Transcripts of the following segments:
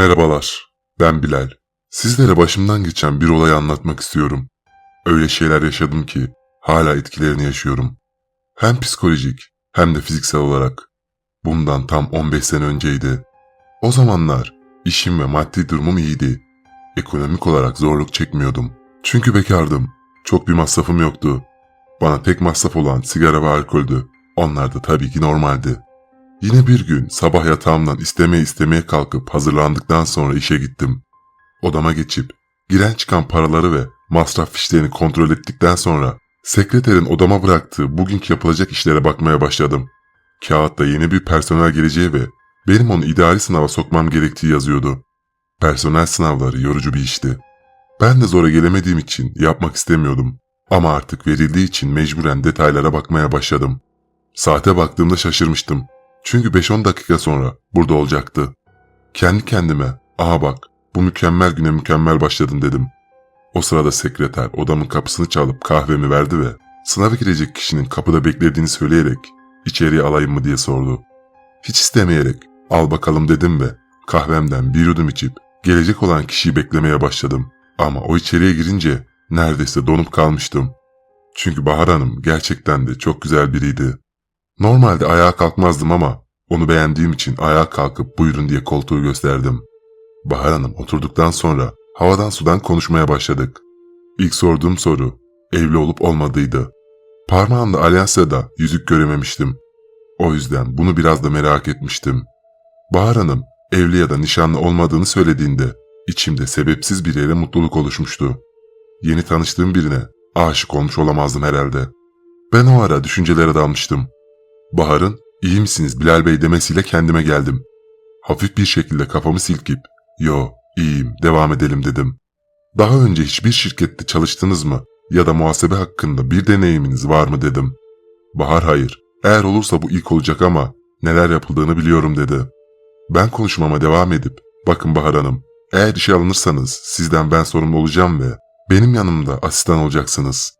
Merhabalar, ben Bilal. Sizlere başımdan geçen bir olayı anlatmak istiyorum. Öyle şeyler yaşadım ki hala etkilerini yaşıyorum. Hem psikolojik hem de fiziksel olarak. Bundan tam 15 sene önceydi. O zamanlar işim ve maddi durumum iyiydi. Ekonomik olarak zorluk çekmiyordum. Çünkü bekardım. Çok bir masrafım yoktu. Bana tek masraf olan sigara ve alkoldü. Onlar da tabii ki normaldi. Yine bir gün sabah yatağımdan istemeye istemeye kalkıp hazırlandıktan sonra işe gittim. Odama geçip giren çıkan paraları ve masraf fişlerini kontrol ettikten sonra sekreterin odama bıraktığı bugünkü yapılacak işlere bakmaya başladım. Kağıtta yeni bir personel geleceği ve benim onu idari sınava sokmam gerektiği yazıyordu. Personel sınavları yorucu bir işti. Ben de zora gelemediğim için yapmak istemiyordum. Ama artık verildiği için mecburen detaylara bakmaya başladım. Saate baktığımda şaşırmıştım. Çünkü 5-10 dakika sonra burada olacaktı. Kendi kendime, aha bak bu mükemmel güne mükemmel başladım dedim. O sırada sekreter odamın kapısını çalıp kahvemi verdi ve sınava girecek kişinin kapıda beklediğini söyleyerek içeriye alayım mı diye sordu. Hiç istemeyerek al bakalım dedim ve kahvemden bir yudum içip gelecek olan kişiyi beklemeye başladım. Ama o içeriye girince neredeyse donup kalmıştım. Çünkü Bahar Hanım gerçekten de çok güzel biriydi. Normalde ayağa kalkmazdım ama onu beğendiğim için ayağa kalkıp buyurun diye koltuğu gösterdim. Bahar Hanım oturduktan sonra havadan sudan konuşmaya başladık. İlk sorduğum soru evli olup olmadığıydı. Parmağımda alyansada yüzük görememiştim. O yüzden bunu biraz da merak etmiştim. Bahar Hanım evli ya da nişanlı olmadığını söylediğinde içimde sebepsiz bir yere mutluluk oluşmuştu. Yeni tanıştığım birine aşık olmuş olamazdım herhalde. Ben o ara düşüncelere dalmıştım. Bahar'ın iyi misiniz Bilal Bey demesiyle kendime geldim. Hafif bir şekilde kafamı silkip yo iyiyim devam edelim dedim. Daha önce hiçbir şirkette çalıştınız mı ya da muhasebe hakkında bir deneyiminiz var mı dedim. Bahar hayır eğer olursa bu ilk olacak ama neler yapıldığını biliyorum dedi. Ben konuşmama devam edip bakın Bahar Hanım eğer işe alınırsanız sizden ben sorumlu olacağım ve benim yanımda asistan olacaksınız.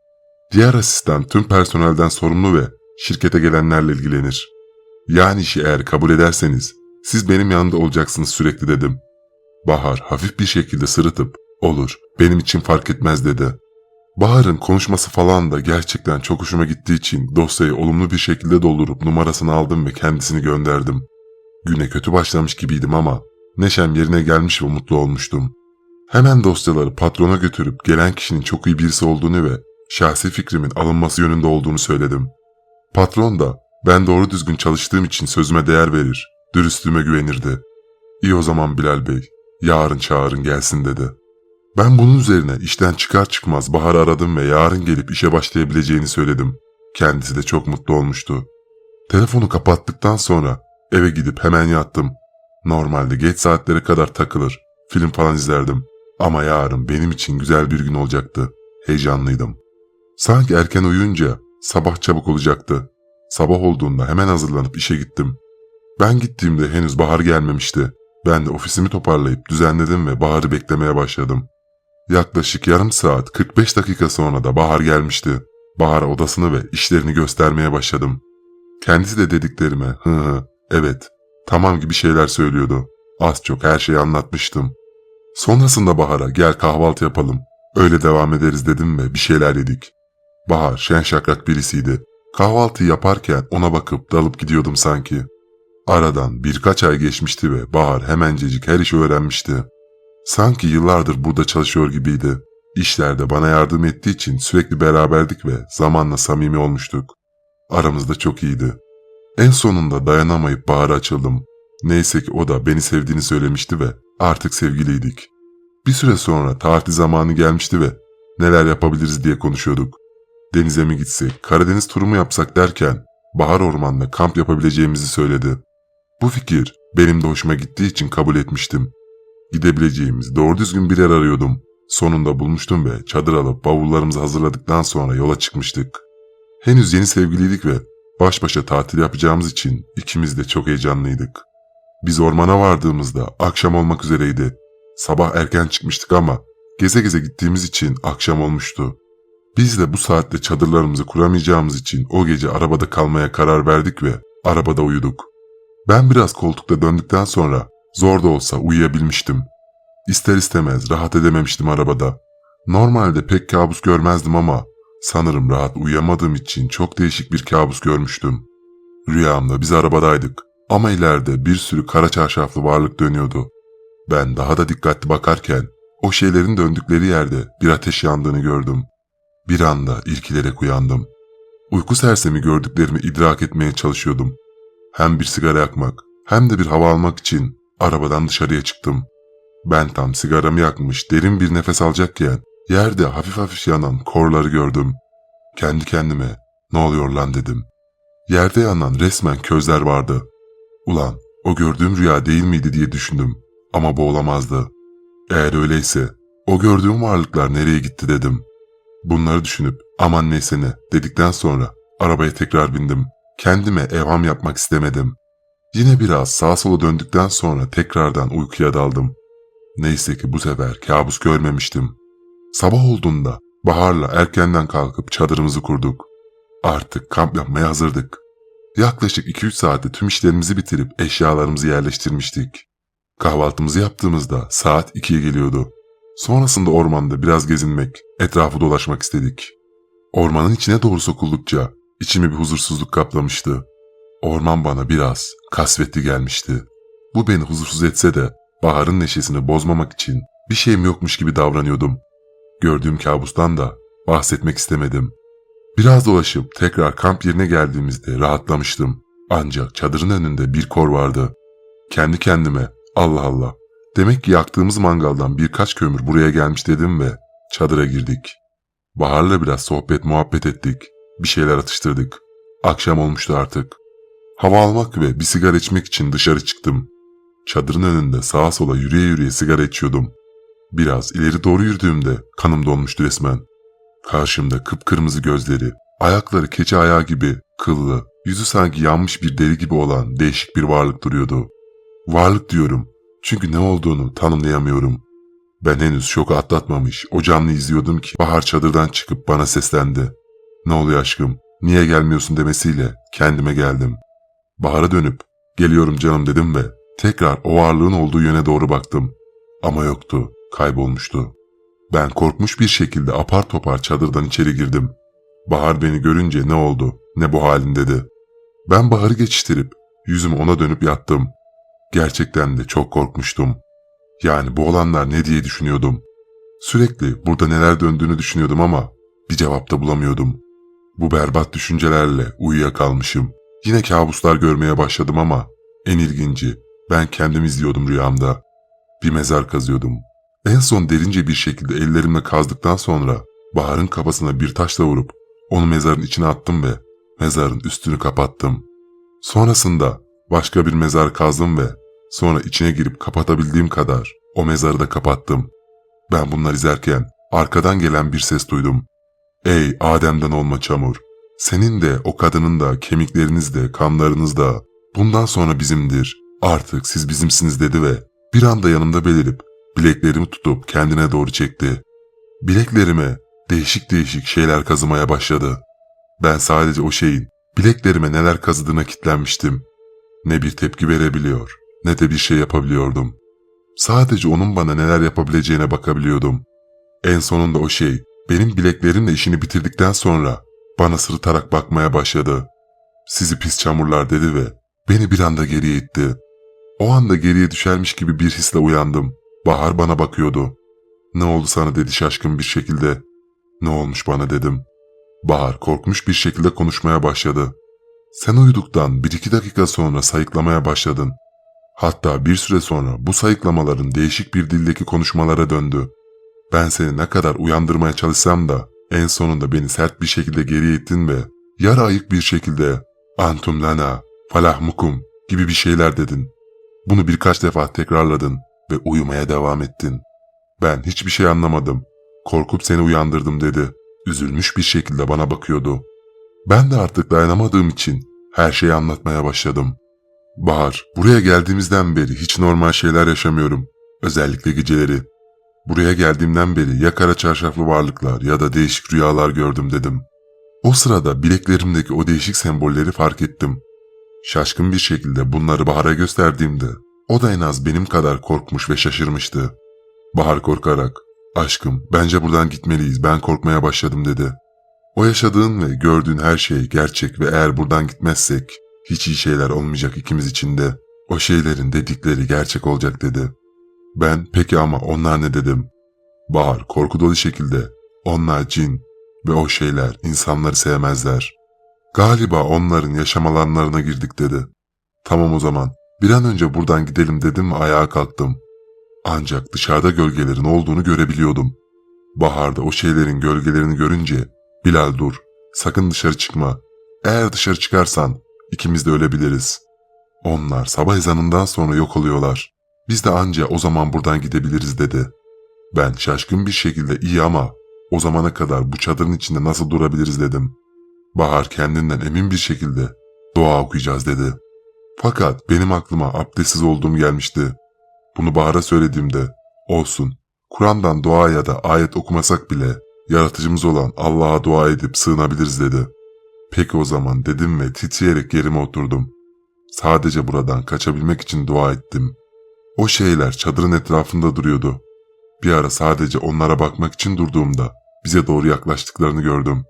Diğer asistan tüm personelden sorumlu ve şirkete gelenlerle ilgilenir. Yani işi eğer kabul ederseniz siz benim yanımda olacaksınız sürekli dedim. Bahar hafif bir şekilde sırıtıp olur benim için fark etmez dedi. Bahar'ın konuşması falan da gerçekten çok hoşuma gittiği için dosyayı olumlu bir şekilde doldurup numarasını aldım ve kendisini gönderdim. Güne kötü başlamış gibiydim ama neşem yerine gelmiş ve mutlu olmuştum. Hemen dosyaları patrona götürüp gelen kişinin çok iyi birisi olduğunu ve şahsi fikrimin alınması yönünde olduğunu söyledim. Patron da ben doğru düzgün çalıştığım için sözüme değer verir, dürüstlüğüme güvenirdi. İyi o zaman Bilal Bey, yarın çağırın gelsin dedi. Ben bunun üzerine işten çıkar çıkmaz Bahar'ı aradım ve yarın gelip işe başlayabileceğini söyledim. Kendisi de çok mutlu olmuştu. Telefonu kapattıktan sonra eve gidip hemen yattım. Normalde geç saatlere kadar takılır, film falan izlerdim. Ama yarın benim için güzel bir gün olacaktı. Heyecanlıydım. Sanki erken uyuyunca sabah çabuk olacaktı. Sabah olduğunda hemen hazırlanıp işe gittim. Ben gittiğimde henüz bahar gelmemişti. Ben de ofisimi toparlayıp düzenledim ve baharı beklemeye başladım. Yaklaşık yarım saat 45 dakika sonra da bahar gelmişti. Bahar odasını ve işlerini göstermeye başladım. Kendisi de dediklerime hı hı evet tamam gibi şeyler söylüyordu. Az çok her şeyi anlatmıştım. Sonrasında Bahar'a gel kahvaltı yapalım. Öyle devam ederiz dedim ve bir şeyler yedik. Bahar şen şakrak birisiydi. Kahvaltı yaparken ona bakıp dalıp gidiyordum sanki. Aradan birkaç ay geçmişti ve Bahar hemencecik her işi öğrenmişti. Sanki yıllardır burada çalışıyor gibiydi. İşlerde bana yardım ettiği için sürekli beraberdik ve zamanla samimi olmuştuk. Aramızda çok iyiydi. En sonunda dayanamayıp Bahar'a açıldım. Neyse ki o da beni sevdiğini söylemişti ve artık sevgiliydik. Bir süre sonra tatil zamanı gelmişti ve neler yapabiliriz diye konuşuyorduk. Denize mi gitsek, Karadeniz turu mu yapsak derken bahar ormanda kamp yapabileceğimizi söyledi. Bu fikir benim de hoşuma gittiği için kabul etmiştim. Gidebileceğimiz doğru düzgün bir yer arıyordum. Sonunda bulmuştum ve çadır alıp bavullarımızı hazırladıktan sonra yola çıkmıştık. Henüz yeni sevgiliydik ve baş başa tatil yapacağımız için ikimiz de çok heyecanlıydık. Biz ormana vardığımızda akşam olmak üzereydi. Sabah erken çıkmıştık ama geze geze gittiğimiz için akşam olmuştu. Biz de bu saatte çadırlarımızı kuramayacağımız için o gece arabada kalmaya karar verdik ve arabada uyuduk. Ben biraz koltukta döndükten sonra Zor da olsa uyuyabilmiştim. İster istemez rahat edememiştim arabada. Normalde pek kabus görmezdim ama sanırım rahat uyuyamadığım için çok değişik bir kabus görmüştüm. Rüyamda biz arabadaydık ama ileride bir sürü kara çarşaflı varlık dönüyordu. Ben daha da dikkatli bakarken o şeylerin döndükleri yerde bir ateş yandığını gördüm. Bir anda irkilerek uyandım. Uyku sersemi gördüklerimi idrak etmeye çalışıyordum. Hem bir sigara yakmak hem de bir hava almak için arabadan dışarıya çıktım. Ben tam sigaramı yakmış derin bir nefes alacakken yerde hafif hafif yanan korları gördüm. Kendi kendime ne oluyor lan dedim. Yerde yanan resmen közler vardı. Ulan o gördüğüm rüya değil miydi diye düşündüm ama bu olamazdı. Eğer öyleyse o gördüğüm varlıklar nereye gitti dedim. Bunları düşünüp aman neyse ne dedikten sonra arabaya tekrar bindim. Kendime evham yapmak istemedim. Yine biraz sağa sola döndükten sonra tekrardan uykuya daldım. Neyse ki bu sefer kabus görmemiştim. Sabah olduğunda Bahar'la erkenden kalkıp çadırımızı kurduk. Artık kamp yapmaya hazırdık. Yaklaşık 2-3 saatte tüm işlerimizi bitirip eşyalarımızı yerleştirmiştik. Kahvaltımızı yaptığımızda saat 2'ye geliyordu. Sonrasında ormanda biraz gezinmek, etrafı dolaşmak istedik. Ormanın içine doğru sokuldukça içimi bir huzursuzluk kaplamıştı. Orman bana biraz kasvetli gelmişti. Bu beni huzursuz etse de baharın neşesini bozmamak için bir şeyim yokmuş gibi davranıyordum. Gördüğüm kabustan da bahsetmek istemedim. Biraz dolaşıp tekrar kamp yerine geldiğimizde rahatlamıştım. Ancak çadırın önünde bir kor vardı. Kendi kendime Allah Allah demek ki yaktığımız mangaldan birkaç kömür buraya gelmiş dedim ve çadıra girdik. Bahar'la biraz sohbet muhabbet ettik. Bir şeyler atıştırdık. Akşam olmuştu artık. Hava almak ve bir sigara içmek için dışarı çıktım. Çadırın önünde sağa sola yürüye yürüye sigara içiyordum. Biraz ileri doğru yürüdüğümde kanım donmuştu resmen. Karşımda kıpkırmızı gözleri, ayakları keçi ayağı gibi kıllı, yüzü sanki yanmış bir deri gibi olan değişik bir varlık duruyordu. Varlık diyorum çünkü ne olduğunu tanımlayamıyorum. Ben henüz şoku atlatmamış o canlı izliyordum ki Bahar çadırdan çıkıp bana seslendi. Ne oluyor aşkım, niye gelmiyorsun demesiyle kendime geldim. Bahar'a dönüp geliyorum canım dedim ve tekrar o varlığın olduğu yöne doğru baktım. Ama yoktu, kaybolmuştu. Ben korkmuş bir şekilde apar topar çadırdan içeri girdim. Bahar beni görünce ne oldu, ne bu halin dedi. Ben Bahar'ı geçiştirip yüzüm ona dönüp yattım. Gerçekten de çok korkmuştum. Yani bu olanlar ne diye düşünüyordum. Sürekli burada neler döndüğünü düşünüyordum ama bir cevap da bulamıyordum. Bu berbat düşüncelerle uyuyakalmışım. Yine kabuslar görmeye başladım ama en ilginci ben kendim izliyordum rüyamda. Bir mezar kazıyordum. En son derince bir şekilde ellerimle kazdıktan sonra Bahar'ın kafasına bir taşla vurup onu mezarın içine attım ve mezarın üstünü kapattım. Sonrasında başka bir mezar kazdım ve sonra içine girip kapatabildiğim kadar o mezarı da kapattım. Ben bunları izlerken arkadan gelen bir ses duydum. Ey Adem'den olma çamur! Senin de o kadının da kemikleriniz de kanlarınız da bundan sonra bizimdir. Artık siz bizimsiniz dedi ve bir anda yanımda belirip bileklerimi tutup kendine doğru çekti. Bileklerime değişik değişik şeyler kazımaya başladı. Ben sadece o şeyin bileklerime neler kazıdığına kitlenmiştim. Ne bir tepki verebiliyor ne de bir şey yapabiliyordum. Sadece onun bana neler yapabileceğine bakabiliyordum. En sonunda o şey benim bileklerimle işini bitirdikten sonra bana sırıtarak bakmaya başladı. Sizi pis çamurlar dedi ve beni bir anda geriye itti. O anda geriye düşermiş gibi bir hisle uyandım. Bahar bana bakıyordu. Ne oldu sana dedi şaşkın bir şekilde. Ne olmuş bana dedim. Bahar korkmuş bir şekilde konuşmaya başladı. Sen uyuduktan bir iki dakika sonra sayıklamaya başladın. Hatta bir süre sonra bu sayıklamaların değişik bir dildeki konuşmalara döndü. Ben seni ne kadar uyandırmaya çalışsam da en sonunda beni sert bir şekilde geriye ittin ve yarı ayık bir şekilde antum lana falahmukum gibi bir şeyler dedin. Bunu birkaç defa tekrarladın ve uyumaya devam ettin. Ben hiçbir şey anlamadım. Korkup seni uyandırdım dedi. Üzülmüş bir şekilde bana bakıyordu. Ben de artık dayanamadığım için her şeyi anlatmaya başladım. Bahar, buraya geldiğimizden beri hiç normal şeyler yaşamıyorum. Özellikle geceleri. Buraya geldiğimden beri ya kara çarşaflı varlıklar ya da değişik rüyalar gördüm dedim. O sırada bileklerimdeki o değişik sembolleri fark ettim. Şaşkın bir şekilde bunları Bahar'a gösterdiğimde O da en az benim kadar korkmuş ve şaşırmıştı. Bahar korkarak, aşkım bence buradan gitmeliyiz ben korkmaya başladım dedi. O yaşadığın ve gördüğün her şey gerçek ve eğer buradan gitmezsek hiç iyi şeyler olmayacak ikimiz için de. O şeylerin dedikleri gerçek olacak dedi. Ben peki ama onlar ne dedim? Bahar korku dolu şekilde onlar cin ve o şeyler insanları sevmezler. Galiba onların yaşam alanlarına girdik dedi. Tamam o zaman bir an önce buradan gidelim dedim ve ayağa kalktım. Ancak dışarıda gölgelerin olduğunu görebiliyordum. Baharda o şeylerin gölgelerini görünce Bilal dur sakın dışarı çıkma. Eğer dışarı çıkarsan ikimiz de ölebiliriz. Onlar sabah ezanından sonra yok oluyorlar. Biz de anca o zaman buradan gidebiliriz dedi. Ben şaşkın bir şekilde iyi ama o zamana kadar bu çadırın içinde nasıl durabiliriz dedim. Bahar kendinden emin bir şekilde dua okuyacağız dedi. Fakat benim aklıma abdestsiz olduğum gelmişti. Bunu Bahar'a söylediğimde olsun Kur'an'dan dua ya da ayet okumasak bile yaratıcımız olan Allah'a dua edip sığınabiliriz dedi. Peki o zaman dedim ve titreyerek yerime oturdum. Sadece buradan kaçabilmek için dua ettim. O şeyler çadırın etrafında duruyordu. Bir ara sadece onlara bakmak için durduğumda bize doğru yaklaştıklarını gördüm.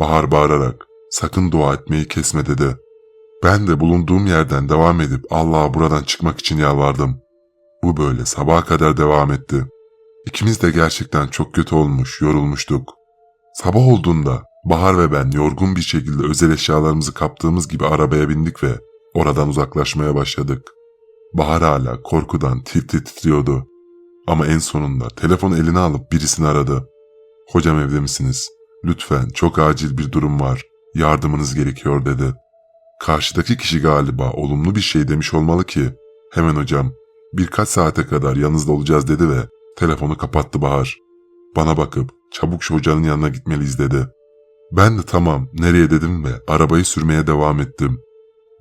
Bahar bağırarak sakın dua etmeyi kesme dedi. Ben de bulunduğum yerden devam edip Allah'a buradan çıkmak için yalvardım. Bu böyle sabaha kadar devam etti. İkimiz de gerçekten çok kötü olmuş, yorulmuştuk. Sabah olduğunda Bahar ve ben yorgun bir şekilde özel eşyalarımızı kaptığımız gibi arabaya bindik ve oradan uzaklaşmaya başladık. Bahar hala korkudan tir titriyordu. Ama en sonunda telefonu eline alıp birisini aradı. Hocam evde misiniz? Lütfen çok acil bir durum var. Yardımınız gerekiyor dedi. Karşıdaki kişi galiba olumlu bir şey demiş olmalı ki hemen hocam birkaç saate kadar yanınızda olacağız dedi ve telefonu kapattı Bahar. Bana bakıp çabuk şu hocanın yanına gitmeliyiz dedi. Ben de tamam nereye dedim ve arabayı sürmeye devam ettim.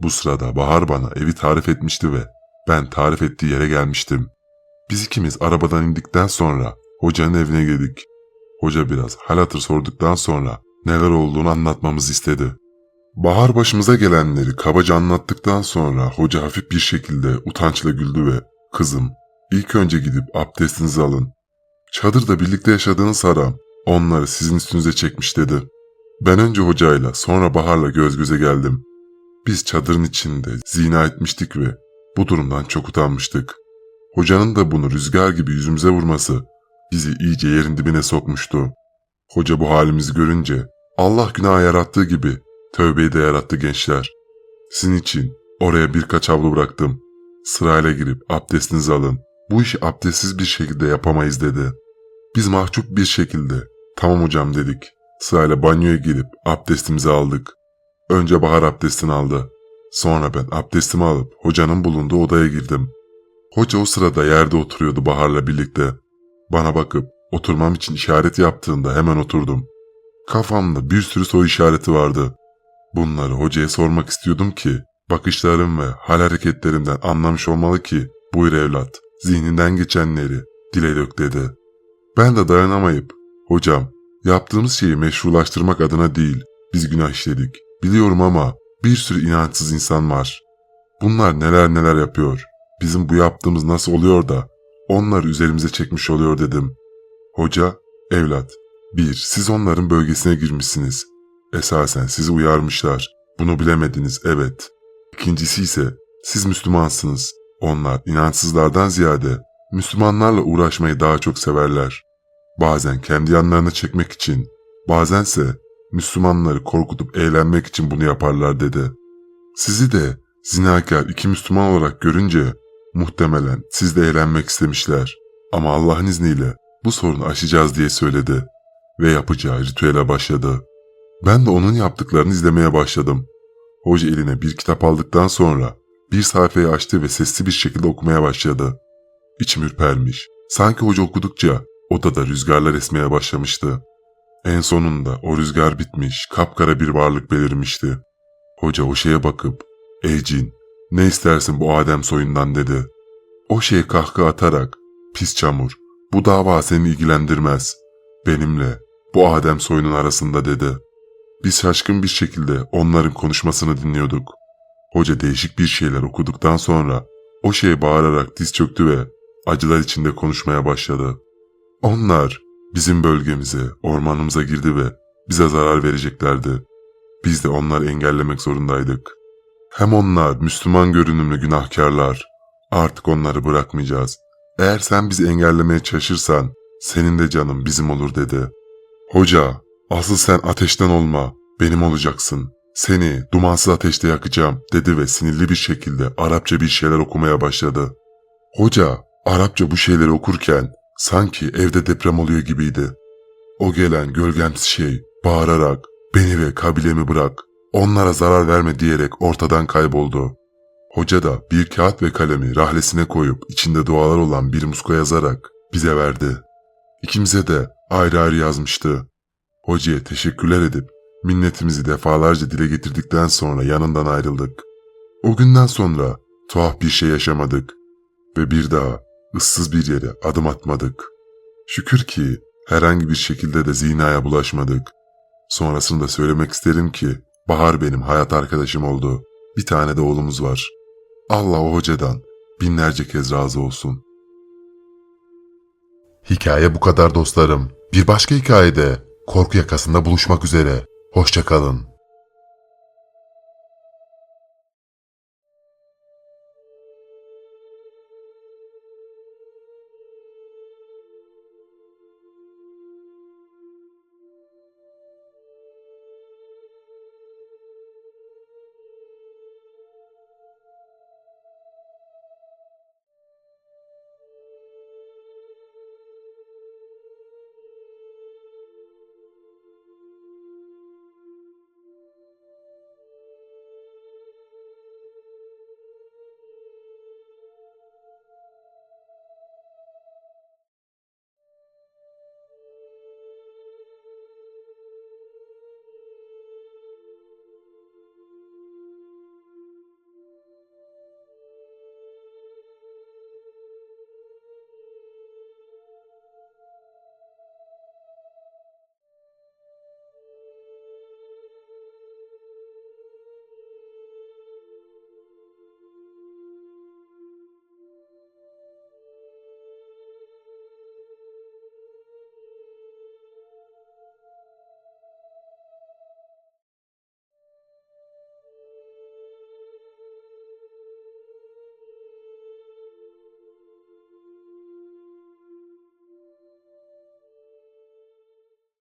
Bu sırada Bahar bana evi tarif etmişti ve ben tarif ettiği yere gelmiştim. Biz ikimiz arabadan indikten sonra hocanın evine girdik. Hoca biraz hal hatır sorduktan sonra neler olduğunu anlatmamızı istedi. Bahar başımıza gelenleri kabaca anlattıktan sonra hoca hafif bir şekilde utançla güldü ve ''Kızım, ilk önce gidip abdestinizi alın. Çadırda birlikte yaşadığınız haram onları sizin üstünüze çekmiş.'' dedi. Ben önce hocayla sonra Bahar'la göz göze geldim. Biz çadırın içinde zina etmiştik ve bu durumdan çok utanmıştık. Hocanın da bunu rüzgar gibi yüzümüze vurması bizi iyice yerin dibine sokmuştu. Hoca bu halimizi görünce Allah günah yarattığı gibi tövbeyi de yarattı gençler. Sizin için oraya birkaç havlu bıraktım. Sırayla girip abdestinizi alın. Bu işi abdestsiz bir şekilde yapamayız dedi. Biz mahcup bir şekilde tamam hocam dedik. Sırayla banyoya girip abdestimizi aldık. Önce Bahar abdestini aldı. Sonra ben abdestimi alıp hocanın bulunduğu odaya girdim. Hoca o sırada yerde oturuyordu Bahar'la birlikte. Bana bakıp oturmam için işaret yaptığında hemen oturdum. Kafamda bir sürü soru işareti vardı. Bunları hocaya sormak istiyordum ki bakışlarım ve hal hareketlerimden anlamış olmalı ki buyur evlat zihninden geçenleri dile dök dedi. Ben de dayanamayıp hocam yaptığımız şeyi meşrulaştırmak adına değil biz günah işledik. Biliyorum ama bir sürü inançsız insan var. Bunlar neler neler yapıyor. Bizim bu yaptığımız nasıl oluyor da onları üzerimize çekmiş oluyor dedim. Hoca, evlat, bir, siz onların bölgesine girmişsiniz. Esasen sizi uyarmışlar. Bunu bilemediniz, evet. İkincisi ise siz Müslümansınız. Onlar inançsızlardan ziyade Müslümanlarla uğraşmayı daha çok severler. Bazen kendi yanlarına çekmek için, bazense Müslümanları korkutup eğlenmek için bunu yaparlar dedi. Sizi de zinakar iki Müslüman olarak görünce muhtemelen siz de eğlenmek istemişler. Ama Allah'ın izniyle bu sorunu aşacağız diye söyledi ve yapacağı ritüele başladı. Ben de onun yaptıklarını izlemeye başladım. Hoca eline bir kitap aldıktan sonra bir sayfayı açtı ve sesli bir şekilde okumaya başladı. İçim ürpermiş. Sanki hoca okudukça odada rüzgarlar esmeye başlamıştı. En sonunda o rüzgar bitmiş, kapkara bir varlık belirmişti. Hoca o şeye bakıp, ''Ey cin, ne istersin bu Adem soyundan?'' dedi. O şey kahkaha atarak, ''Pis çamur, bu dava seni ilgilendirmez. Benimle, bu Adem soyunun arasında.'' dedi. Biz şaşkın bir şekilde onların konuşmasını dinliyorduk. Hoca değişik bir şeyler okuduktan sonra O şey bağırarak diz çöktü ve acılar içinde konuşmaya başladı. Onlar bizim bölgemize, ormanımıza girdi ve bize zarar vereceklerdi. Biz de onları engellemek zorundaydık. Hem onlar Müslüman görünümlü günahkarlar. Artık onları bırakmayacağız. Eğer sen bizi engellemeye çalışırsan senin de canın bizim olur dedi. Hoca, asıl sen ateşten olma, benim olacaksın. Seni dumansız ateşte yakacağım dedi ve sinirli bir şekilde Arapça bir şeyler okumaya başladı. Hoca, Arapça bu şeyleri okurken sanki evde deprem oluyor gibiydi. O gelen gölgemsiz şey bağırarak beni ve kabilemi bırak, onlara zarar verme diyerek ortadan kayboldu. Hoca da bir kağıt ve kalemi rahlesine koyup içinde dualar olan bir muska yazarak bize verdi. İkimize de ayrı ayrı yazmıştı. Hocaya teşekkürler edip minnetimizi defalarca dile getirdikten sonra yanından ayrıldık. O günden sonra tuhaf bir şey yaşamadık ve bir daha ıssız bir yere adım atmadık. Şükür ki herhangi bir şekilde de zinaya bulaşmadık. Sonrasını da söylemek isterim ki Bahar benim hayat arkadaşım oldu. Bir tane de oğlumuz var. Allah o hocadan binlerce kez razı olsun. Hikaye bu kadar dostlarım. Bir başka hikayede korku yakasında buluşmak üzere. Hoşçakalın.